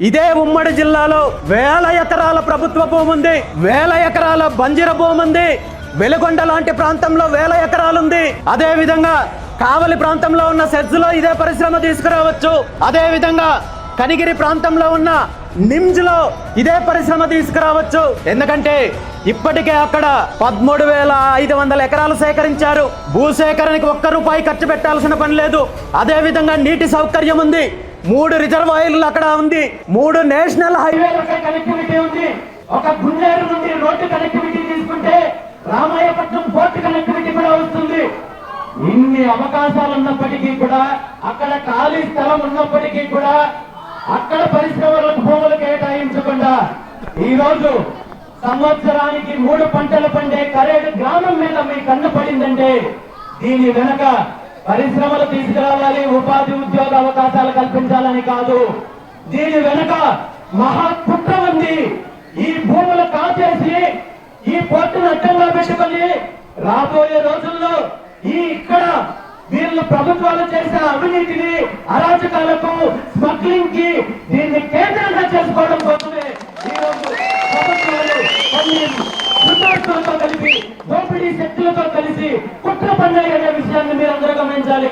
ఇదే ఉమ్మడి జిల్లాలో వేల ఎకరాల ప్రభుత్వ భూమి ఉంది వేల ఎకరాల బంజర భూమి ఉంది వెలుగొండ లాంటి ప్రాంతంలో వేల ఎకరాలుంది అదే విధంగా కావలి ప్రాంతంలో ఉన్న సెజ్లో ఇదే పరిశ్రమ తీసుకురావచ్చు. అదే విధంగా కనిగిరి ప్రాంతంలో ఉన్న నిమ్స్లో ఇదే పరిశ్రమ తీసుకురావచ్చు. ఎందుకంటే ఇప్పటికే అక్కడ పదమూడు వేల ఐదు వందల ఎకరాలు సేకరించారు. భూసేకరణకి ఒక్క రూపాయి ఖర్చు పెట్టాల్సిన పని లేదు. అదే విధంగా నీటి సౌకర్యం ఉంది. మూడు రిజర్వాయర్లు అక్కడ ఉంది. మూడు నేషనల్ హైవే కనెక్టివిటీ ఉంది. ఒక గుండేరు నుండి రోడ్డు కనెక్టివిటీ తీసుకుంటే రామాయపట్నం పోర్టు కనెక్టివిటీ కూడా వస్తుంది. ఇన్ని అవకాశాలు ఉన్నప్పటికీ కూడా అక్కడ ఖాళీ స్థలం ఉన్నప్పటికీ కూడా అక్కడ పరిశ్రమలకు భూములు కేటాయించకుండా ఈ రోజు సంవత్సరానికి మూడు పంటలు పండే కరేడు గ్రామం మీద మీ కన్ను పడిందంటే దీని వెనక పరిశ్రమలు తీసుకురావాలి ఉపాధి ఉద్యోగ అవకాశాలు కల్పించాలని కాదు. దీని వెనక మహా కుట్ర ఉంది. ఈ భూములు కాచేసి ఈ పోర్టును అడ్డంగా పెట్టుకొని రాబోయే రోజుల్లో ఈ ఇక్కడ వీళ్ళు ప్రభుత్వాలు చేసే అవినీతిని అరాచకాలకు స్మగ్లింగ్కి దీన్ని కేంద్రంగా చేసుకోవడం కోసమే ఈ రోజు ప్రభుత్వాలు కొన్ని కలిపి దోపిడీ విషయాన్ని మీరు అందరూ గమనించాలి.